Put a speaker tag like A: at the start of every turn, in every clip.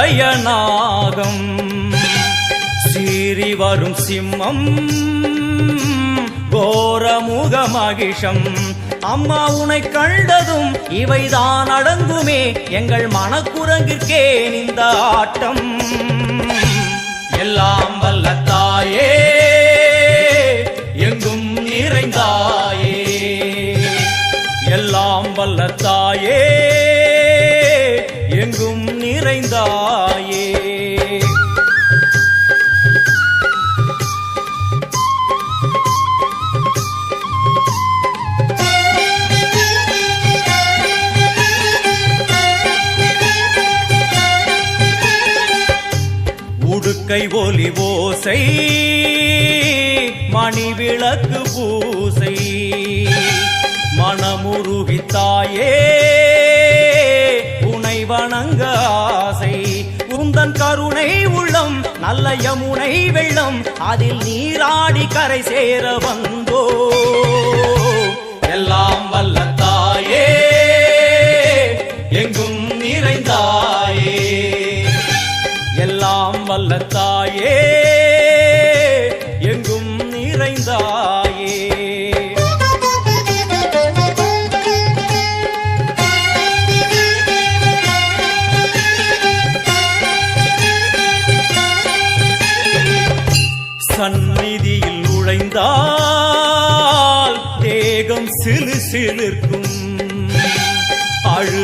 A: நஞ்சுடைய சீறி வரும் சிம்மம் கோரமுக மகிஷம். அம்மா உனை கண்டதும் இவைதான் அடங்குமே. எங்கள் மனக்குரங்கிற்கே இந்த ஆட்டம். எல்லாம் வல்ல தாயே எங்கும் நிறைந்தாயே. எல்லாம் வல்ல தாயே நிறைந்தாயே. உடுக்கை ஒலி ஓசை மணி விளக்கு பூசை மனமுருவித்தாயே நல்ல யமுனை வெள்ளம் அதில் நீராடி கரை சேர வந்தோ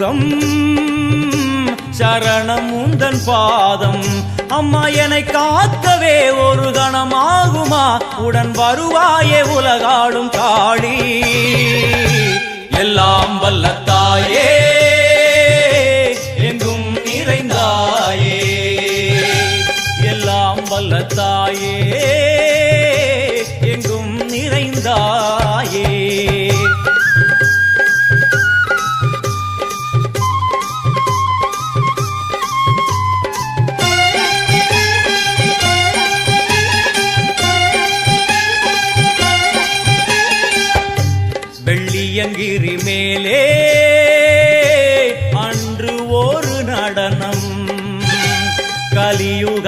A: தாங்கவில்லை சரணம் உந்தன் பாதம். அம்மா என்னை காக்கவே ஒரு கணமாகுமா? உடன் வருவாயே உலகாடும் காளி எல்லாம் வல்லத்தாயே எங்கும் நிறைந்தாயே. எல்லாம் வல்லத்தாயே.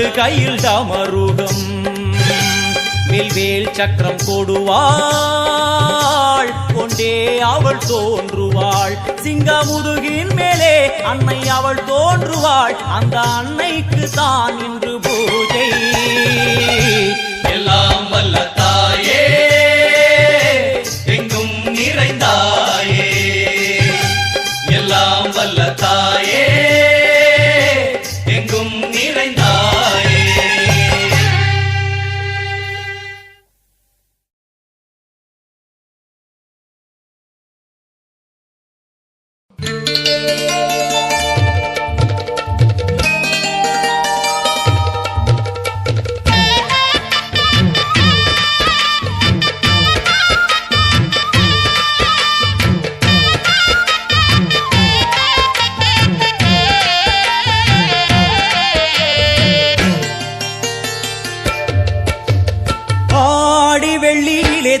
A: இடது கையில் டமருகம் வில்வேல் சக்கரம் கொடுவாள் கொண்டே அவள் தோன்றுவாள். சிங்க முதுகின் மேலே அன்னை அவள் தோன்றுவாள். அந்த அன்னைக்கு தான் இன்று பூஜை.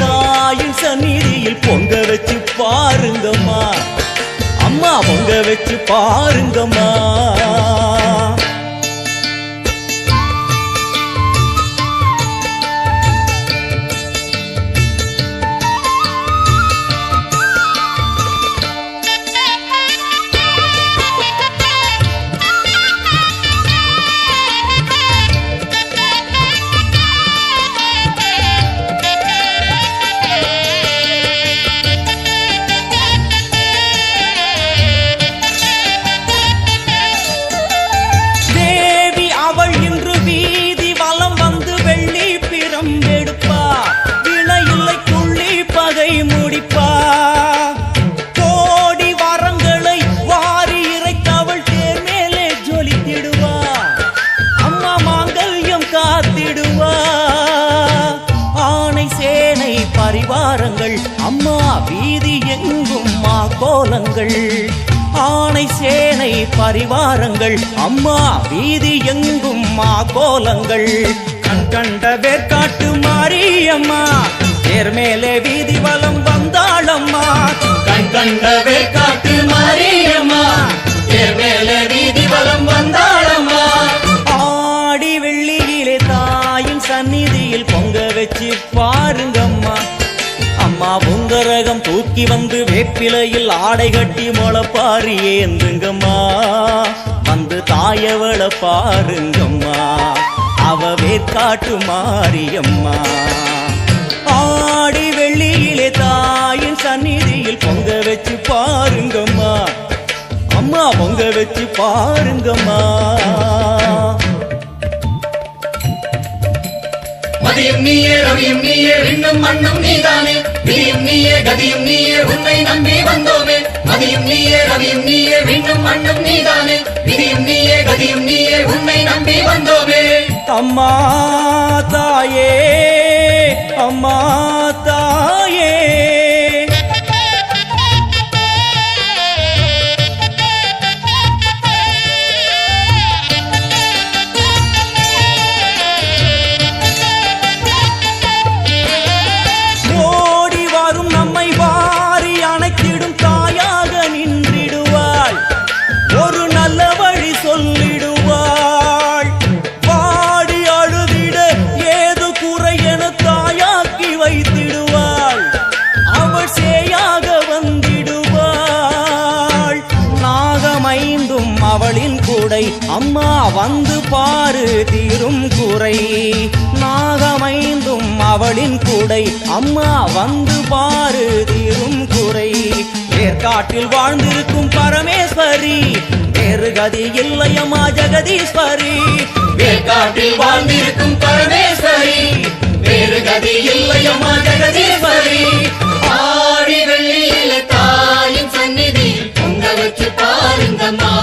A: தாயின் சந்நிதியில் பொங்க வச்சு பாருங்கம்மா. அம்மா பொங்க வச்சு பாருங்கம்மா. கண்ட வேர்க்காட்டு மாரியம்மா. தேர் மேலே வீதி வலம் வந்தாளம்மா. கண் கண்ட வேர்க்காட்டு மாரியம்மா. தேர் மேலே வீதி வலம் வந்தாளம்மா. ஆடி வெள்ளியிலே தாயின் சந்நிதியில் பொங்க வச்சு பாருங்கம்மா அம்மா பொங்கரகம் தூக்கி வந்து வேப்பிலையில் ஆடை கட்டி முளப்பாரி ஏந்துங்கம்மா. வந்து தாயவளை பாருங்கம்மா. அவ வேர்க்காட்டு மாரியம்மா. ஆடி வெள்ளியிலே தாயின் சந்நிதியில் பொங்க வச்சு பாருங்கம்மா. அம்மா பொங்க வச்சு பாருங்கம்மா.
B: மதியும் நீயே ரவியும் நீயே விண்ணும் மண்ணும் நீதானே. விதியும் நீயே கதியும் நீயே உன்னை நம்பி வந்தோமே. மதியும் நீயே ரவியும் நீயே விண்ணும் மண்ணும் நீதானே. விதியும் நீயே கதியும் நீயே உன்னை நம்பி
A: அம்மா தாயே அம்மா தாயே. தீரும் குறை. நாகமைந்தும் அவளின் குடை. அம்மா வந்து பாரு தீரும் குறை. ஏற்காட்டில் வாழ்ந்திருக்கும் பரமேஸ்வரி. வேறு கதி இல்லையம்மா ஜெகதீஸ்வரி.
B: வேற்காட்டில் வாழ்ந்திருக்கும் பரமேஸ்வரி. வேறு கதி இல்லையம்மா ஜெகதீஸ்வரி. ஆடி வெள்ளியில தாயின் சந்நிதி பொங்க வச்சு பாருங்கம்மா.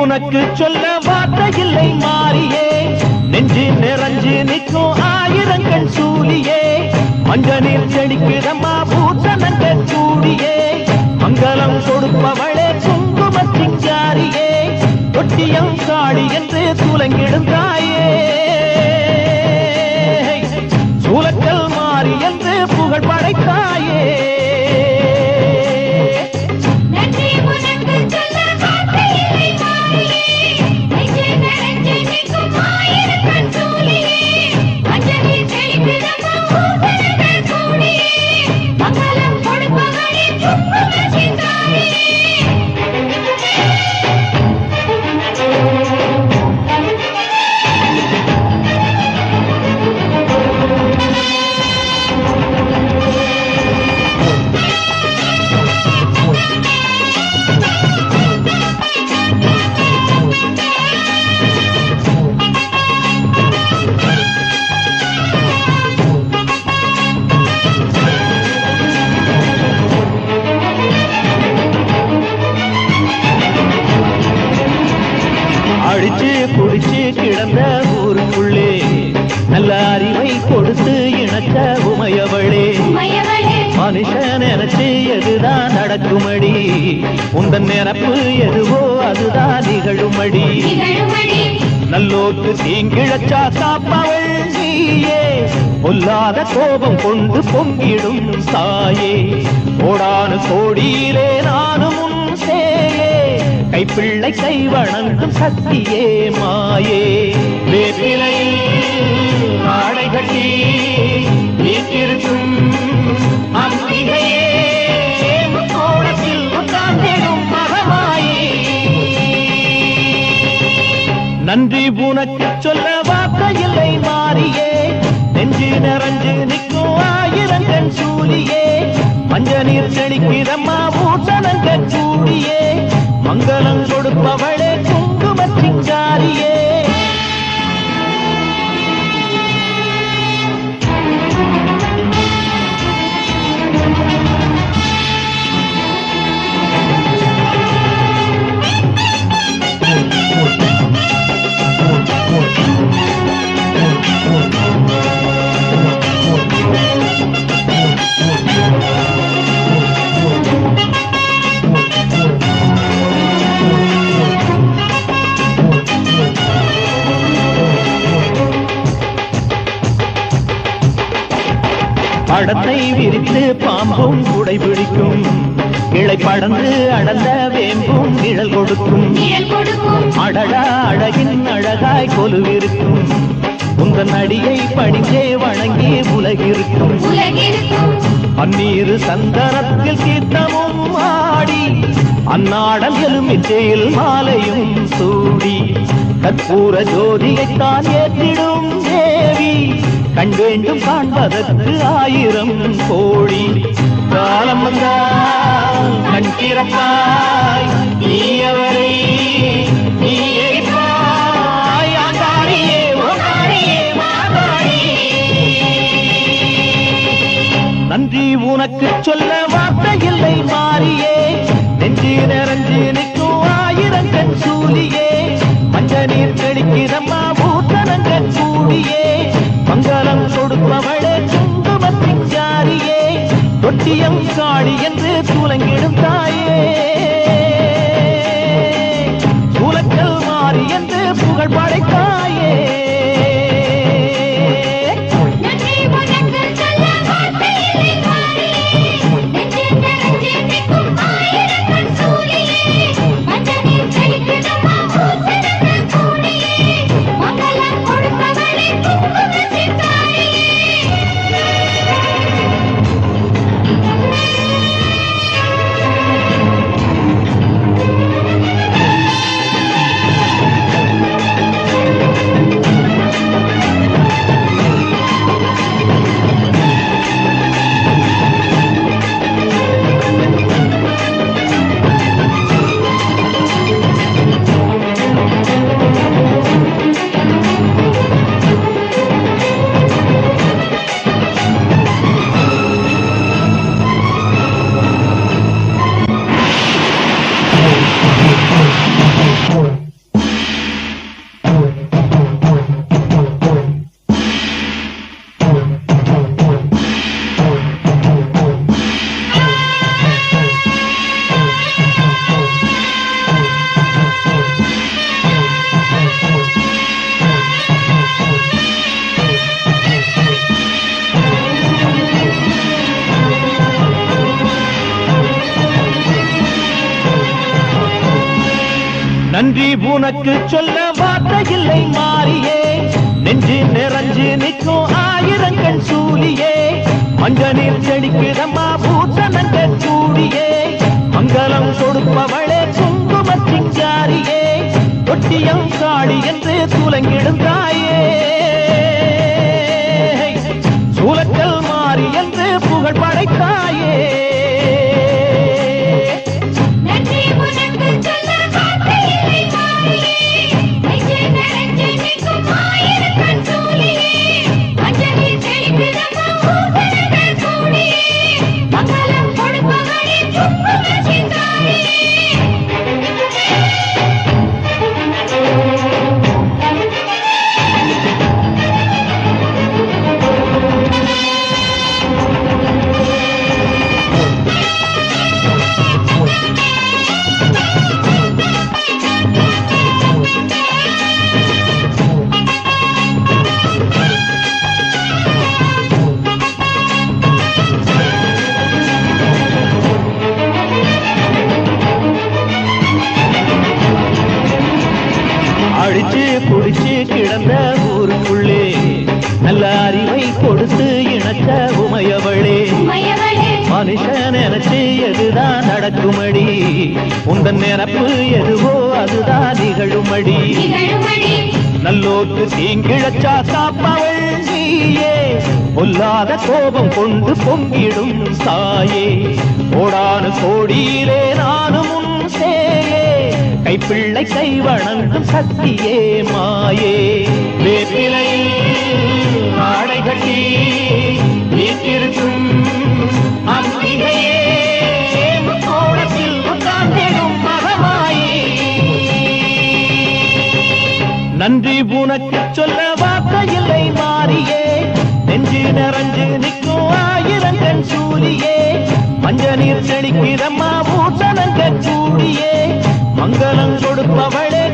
C: உனக்கு சொல்ல வார்த்தை இல்லை மாறியே. நெஞ்சு நிறைஞ்சு நிற்கும் ஆயிரங்கள் சூழியே மஞ்சனில் செடிக்குதம்மா பூசணங்க சூடியே. மங்களம் கொடுப்பவளே குங்கும சிங்காரியே. தொட்டியம் காடி என்று துலங்கிடுந்தாயே சூலக்கல் மாறி என்று புகழ் படைத்தாயே. நிகழுமடி. நல்லோர்க்கு தீங்கிழச்சா காப்பவள் நீயே. பொல்லாத கோபம் கொண்டு பொங்கிடும் தாயே கோடானு கோடியிலே நானும் உன் சேயே. கைப்பிள்ளை கை வணங்கும் சக்தியே மாயே. வேப்பிலை ஆடை கட்டி வீட்டிருக்கும் நன்றி உனக்கு சொல்ல வார்த்தையில்லை மாறியே. நெஞ்சு நிறைஞ்சு நிற்கும் ஆயிரங்கள் சூரியே. மஞ்ச நீர் செழிக்கிறம்மா பூசணங்க சூடியே மங்களம் கொடுப்பவளே படத்தை விரித்து பாம்பும் குடை பிடிக்கும். கிளை படந்து அடர்ந்த வேம்பும் நிழல் கொடுக்கும். அடடா அழகின் அழகாய் கொலுவிருக்கும். உந்தன் அடியை பணிந்தே வணங்கி உலகிருக்கும். பன்னீரு சந்தனத்தில் தீர்த்தமும் ஆடி அந்நாடம் எலுமிச்சையில் மாலையும் சூடி கற்பூர ஜோதியைத்தான் ஏற்றிடும் தேவி. கண் வேண்டும் காண்பதற்கு ஆயிரம் கோழி காலம் வந்தால் கண் திறப்பாய். நீயவரை நீ எரிப்பாய் ஆண்டாடியே நன்றி உனக்கு சொல்ல வார்த்தை இல்லை மாறியே. நெஞ்சி நிறைஞ்சு நிற்கும் ஆயிரம் கண் சூலியே. மஞ்ச நீர் தெளிக்கிறம்மா பூத்தனங்கள் கூடியே. மங்களம் ஒட்டியம் காடி என்று துலங்கிடும் தாயே. சூலக்கல் மாறி என்று புகழ் படைத்தாயே தொட்டியம் காடி என்று துலங்கிடும் தாயே. நடக்குமடி உந்தன் நினப்பு எதுவோ அதுதான் நிகழுமடி. நல்லோர்க்கு தீங்கிழச்சா காப்பவள் நீயே. பொல்லாத கோபம் கொண்டு பொங்கிடும் சாயே. கோடானு கோடியிலே நானும் உன் சேயே. கைப்பிள்ளை கை வணங்கும் சக்தியே மாயே. வேப்பிலையில் ஆடை கட்டி வீட்டிருக்கும் நன்றி உனக்கு சொல்ல வார்த்தையில்லை மாறியே. நெஞ்சு நிறைஞ்சு நிற்கும் ஆயிரங்கள் சூரியே. மஞ்ச நீர் செழிக்கிறம்மா பூசணங்க கூடியே மங்களம் கொடுப்பவளே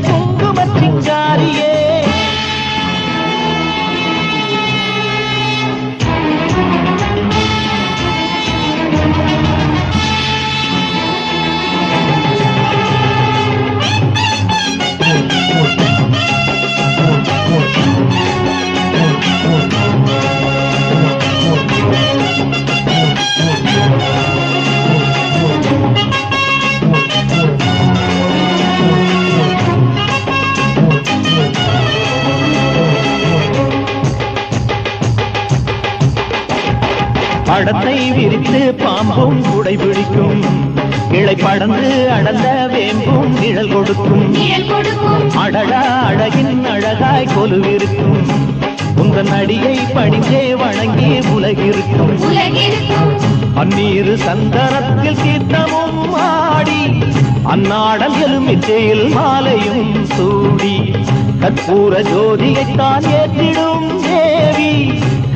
D: பாடத்தை விரித்து பாம்பும் குடை பிடிக்கும். கிளை படந்து அடந்த வேம்பும் நிழல் கொடுக்கும். அடடா அழகின் அழகாய் கொலுவிருக்கும். உங்கள் அடியை பணிந்தே வணங்கி உலகிருக்கும். பன்னீரு சந்தனத்தில் தீர்த்தமும் ஆடி அந்நாடல் எலுமிச்சையில் மாலையும் சூடி கற்பூர ஜோதியைத்தான் ஏற்றிடும்.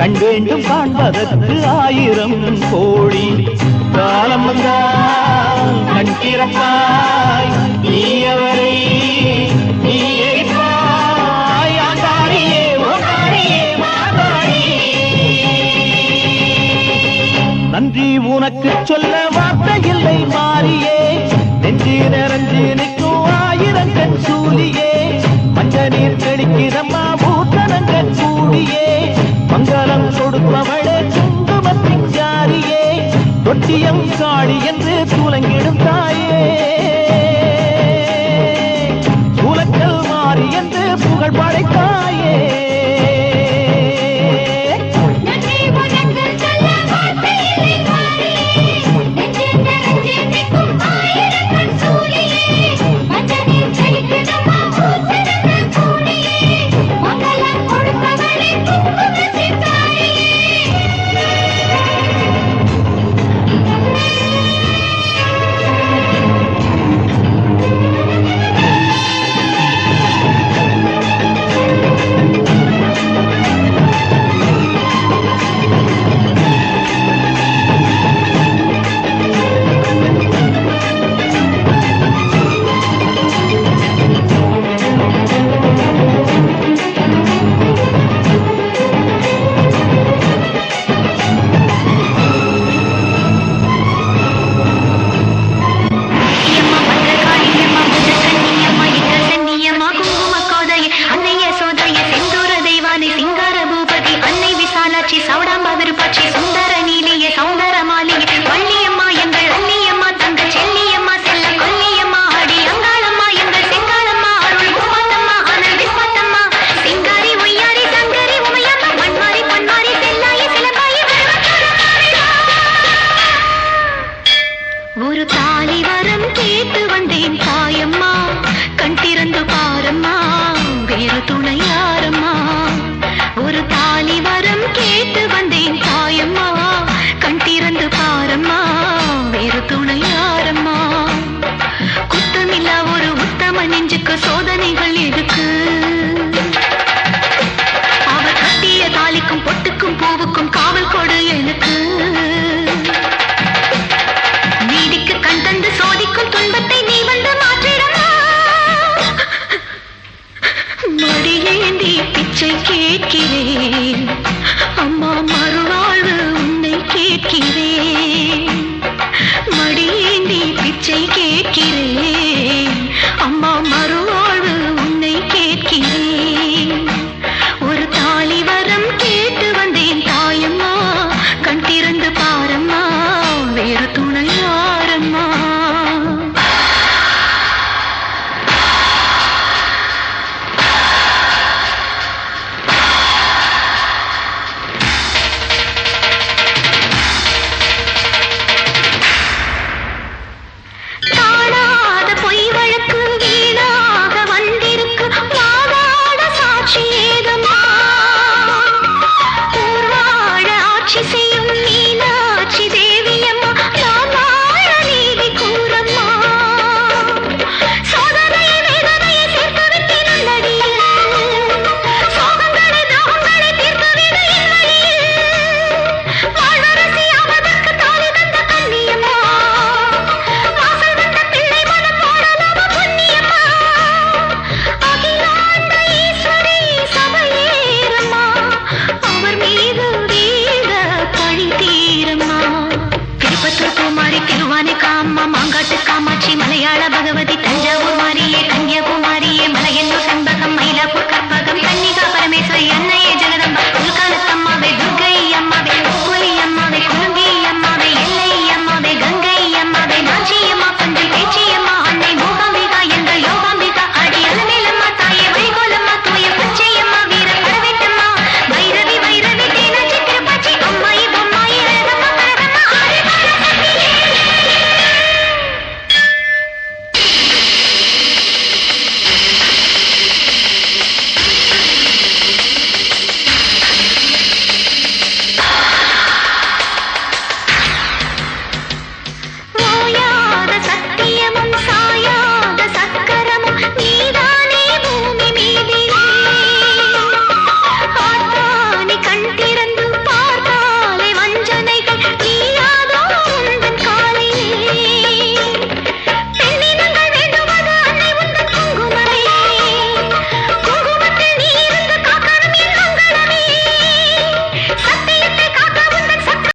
D: கண் வேண்டும் காண்பதற்கு ஆயிரம் கோழி காலம் வந்தால் கண் திறப்பாய். நீ நன்றி உனக்கு சொல்ல வார்த்தை இல்லை மாறியே.